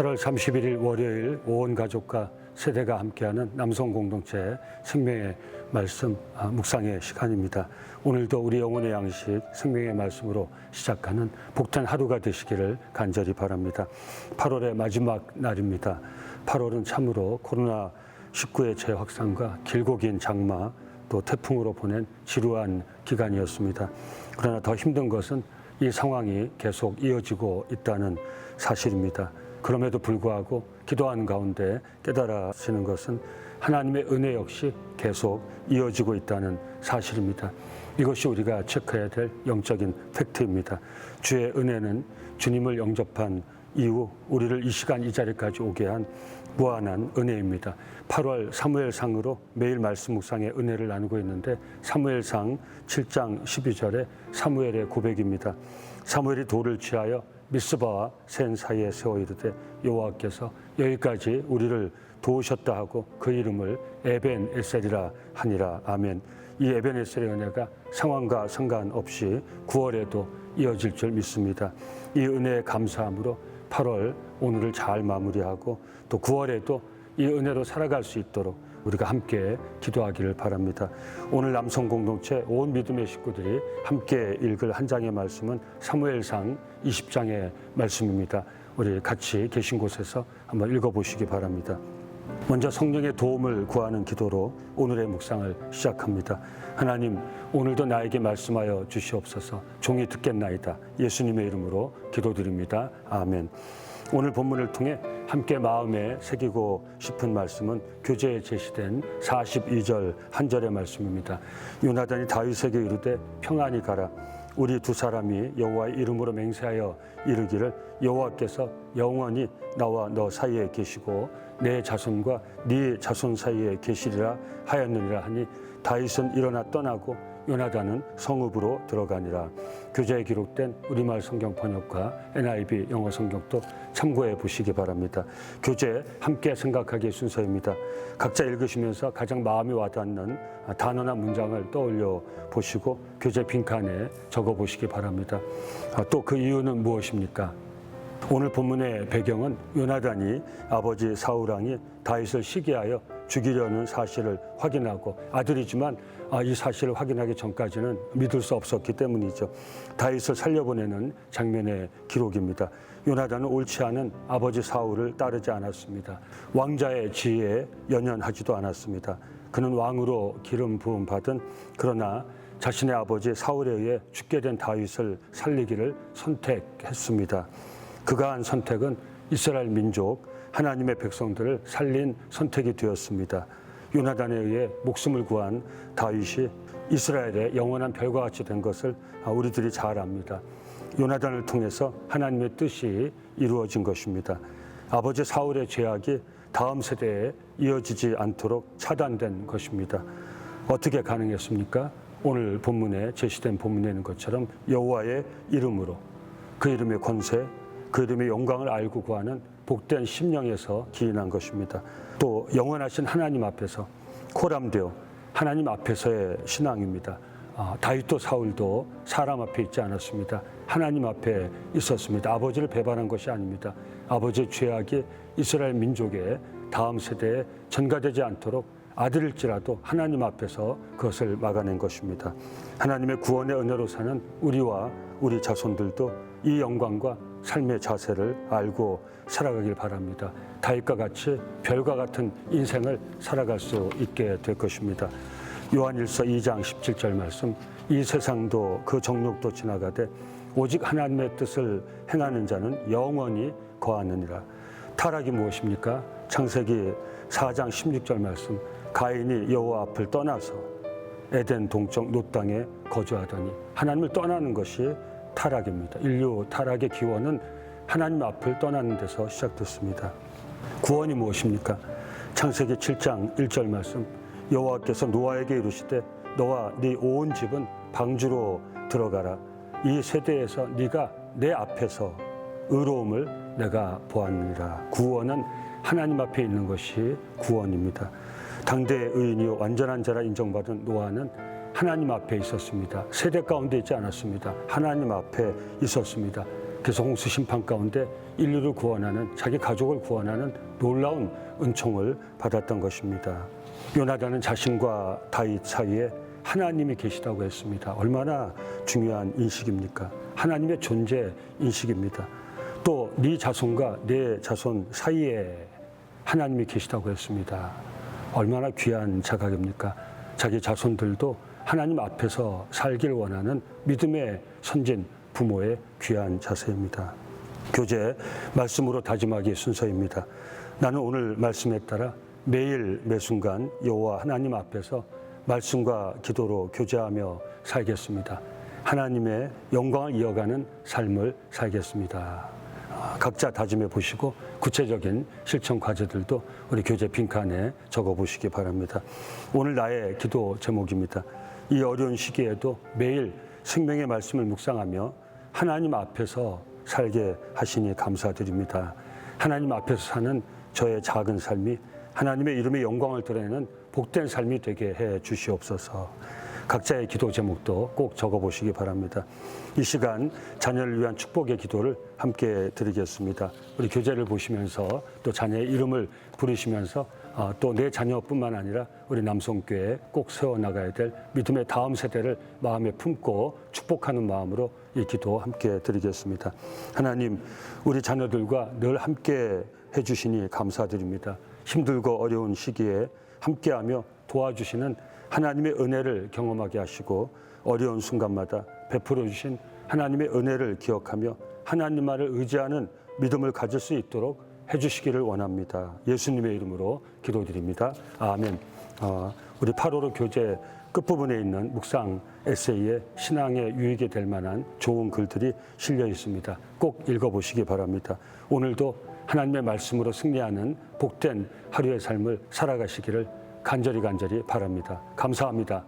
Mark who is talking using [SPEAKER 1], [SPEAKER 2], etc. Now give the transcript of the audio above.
[SPEAKER 1] 8월 31일 월요일 온 가족과 세대가 함께하는 남성 공동체 생명의 말씀 아, 묵상의 시간입니다. 오늘도 우리 영혼의 양식 생명의 말씀으로 시작하는 복된 하루가 되시기를 간절히 바랍니다. 8월의 마지막 날입니다. 8월은 참으로 코로나 19의 재확산과 길고 긴 장마 또 태풍으로 보낸 지루한 기간이었습니다. 그러나 더 힘든 것은 이 상황이 계속 이어지고 있다는 사실입니다. 그럼에도 불구하고 기도하는 가운데 깨달아지는 것은 하나님의 은혜 역시 계속 이어지고 있다는 사실입니다. 이것이 우리가 체크해야 될 영적인 팩트입니다. 주의 은혜는 주님을 영접한 이후 우리를 이 시간 이 자리까지 오게 한 무한한 은혜입니다. 8월 사무엘상으로 매일 말씀 묵상의 은혜를 나누고 있는데 사무엘상 7장 12절에 사무엘의 고백입니다. 사무엘이 돌을 취하여 미스바와 센 사이에 세워 이르되 여호와께서 여기까지 우리를 도우셨다 하고 그 이름을 에벤 에셀이라 하니라 아멘. 이 에벤 에셀의 은혜가 상황과 상관없이 9월에도 이어질 줄 믿습니다. 이 은혜에 감사함으로 8월 오늘을 잘 마무리하고 또 9월에도 이 은혜로 살아갈 수 있도록 우리가 함께 기도하기를 바랍니다. 오늘 남성 공동체 온 믿음의 식구들이 함께 읽을 한 장의 말씀은 사무엘상 20장의 말씀입니다. 우리 같이 계신 곳에서 한번 읽어보시기 바랍니다. 먼저 성령의 도움을 구하는 기도로 오늘의 묵상을 시작합니다. 하나님, 오늘도 나에게 말씀하여 주시옵소서. 종이 듣겠나이다. 예수님의 이름으로 기도드립니다. 아멘. 오늘 본문을 통해 함께 마음에 새기고 싶은 말씀은 교재에 제시된 42절 한 절의 말씀입니다. 요나단이 다윗에게 이르되 평안히 가라. 우리 두 사람이 여호와의 이름으로 맹세하여 이르기를 여호와께서 영원히 나와 너 사이에 계시고 내 자손과 네 자손 사이에 계시리라 하였느니라 하니 다윗은 일어나 떠나고 요나단은 성읍으로 들어가니라. 교재에 기록된 우리말 성경 번역과 NIV 영어 성경도 참고해 보시기 바랍니다. 교재 함께 생각하기 순서입니다. 각자 읽으시면서 가장 마음이 와닿는 단어나 문장을 떠올려 보시고 교재 빈칸에 적어 보시기 바랍니다. 또 그 이유는 무엇입니까? 오늘 본문의 배경은 요나단이 아버지 사우랑이 다윗을 시기하여 죽이려는 사실을 확인하고 아들이지만 아, 이 사실을 확인하기 전까지는 믿을 수 없었기 때문이죠. 다윗을 살려보내는 장면의 기록입니다. 요나단은 옳지 않은 아버지 사울을 따르지 않았습니다. 왕자의 지위에 연연하지도 않았습니다. 그는 왕으로 기름 부음 받은 그러나 자신의 아버지 사울에 의해 죽게 된 다윗을 살리기를 선택했습니다. 그가 한 선택은 이스라엘 민족 하나님의 백성들을 살린 선택이 되었습니다. 요나단에 의해 목숨을 구한 다윗이 이스라엘의 영원한 별과 같이 된 것을 우리들이 잘 압니다. 요나단을 통해서 하나님의 뜻이 이루어진 것입니다. 아버지 사울의 죄악이 다음 세대에 이어지지 않도록 차단된 것입니다. 어떻게 가능했습니까? 오늘 본문에 제시된 본문에 있는 것처럼 여호와의 이름으로 그 이름의 권세, 그 이름의 영광을 알고 구하는 복된 심령에서 기인한 것입니다. 또 영원하신 하나님 앞에서 코람되어 하나님 앞에서의 신앙입니다. 아, 다윗도 사울도 사람 앞에 있지 않았습니다. 하나님 앞에 있었습니다. 아버지를 배반한 것이 아닙니다. 아버지의 죄악이 이스라엘 민족의 다음 세대에 전가되지 않도록 아들일지라도 하나님 앞에서 그것을 막아낸 것입니다. 하나님의 구원의 은혜로 사는 우리와 우리 자손들도 이 영광과 삶의 자세를 알고 살아가길 바랍니다. 다윗과 같이 별과 같은 인생을 살아갈 수 있게 될 것입니다. 요한일서 2장 17절 말씀 이 세상도 그 정욕도 지나가되 오직 하나님의 뜻을 행하는 자는 영원히 거하느니라. 타락이 무엇입니까? 창세기 4장 16절 말씀 가인이 여호와 앞을 떠나서 에덴 동쪽 노 땅에 거주하더니 하나님을 떠나는 것이 타락입니다. 인류 타락의 기원은 하나님 앞을 떠나는 데서 시작됐습니다. 구원이 무엇입니까? 창세기 7장 1절 말씀 여호와께서 노아에게 이르시되 너와 네 온 집은 방주로 들어가라. 이 세대에서 네가 내 앞에서 의로움을 내가 보았느니라. 구원은 하나님 앞에 있는 것이 구원입니다. 당대 의인이 완전한 자라 인정받은 노아는 하나님 앞에 있었습니다. 세대 가운데 있지 않았습니다. 하나님 앞에 있었습니다. 그래서 홍수 심판 가운데 인류를 구원하는 자기 가족을 구원하는 놀라운 은총을 받았던 것입니다. 요나단은 자신과 다윗 사이에 하나님이 계시다고 했습니다. 얼마나 중요한 인식입니까? 하나님의 존재 인식입니다. 또 네 자손과 내 자손 사이에 하나님이 계시다고 했습니다. 얼마나 귀한 자각입니까? 자기 자손들도 하나님 앞에서 살길 원하는 믿음의 선진 부모의 귀한 자세입니다. 교재 말씀으로 다짐하기 순서입니다. 나는 오늘 말씀에 따라 매일 매 순간 여호와 하나님 앞에서 말씀과 기도로 교제하며 살겠습니다. 하나님의 영광을 이어가는 삶을 살겠습니다. 아, 각자 다짐해 보시고 구체적인 실천 과제들도 우리 교재 빈칸에 적어 보시기 바랍니다. 오늘 나의 기도 제목입니다. 이 어려운 시기에도 매일 생명의 말씀을 묵상하며 하나님 앞에서 살게 하시니 감사드립니다. 하나님 앞에서 사는 저의 작은 삶이 하나님의 이름의 영광을 드러내는 복된 삶이 되게 해 주시옵소서. 각자의 기도 제목도 꼭 적어 보시기 바랍니다. 이 시간 자녀를 위한 축복의 기도를 함께 드리겠습니다. 우리 교재를 보시면서 또 자녀의 이름을 부르시면서 아, 또내 자녀뿐만 아니라 우리 남성교회 꼭 세워 나가야 될 믿음의 다음 세대를 마음에 품고 축복하는 마음으로 이 기도 함께 드리겠습니다. 하나님, 우리 자녀들과 늘 함께 해주시니 감사드립니다. 힘들고 어려운 시기에 함께하며 도와주시는 하나님의 은혜를 경험하게 하시고 어려운 순간마다 베풀어 주신 하나님의 은혜를 기억하며 하나님만을 의지하는 믿음을 가질 수 있도록 해주시기를 원합니다. 예수님의 이름으로 기도드립니다. 아멘. 어, 우리 8호로 교재 끝부분에 있는 묵상 에세이에 신앙에 유익이 될 만한 좋은 글들이 실려 있습니다. 꼭 읽어보시기 바랍니다. 오늘도 하나님의 말씀으로 승리하는 복된 하루의 삶을 살아가시기를 간절히 간절히 바랍니다. 감사합니다.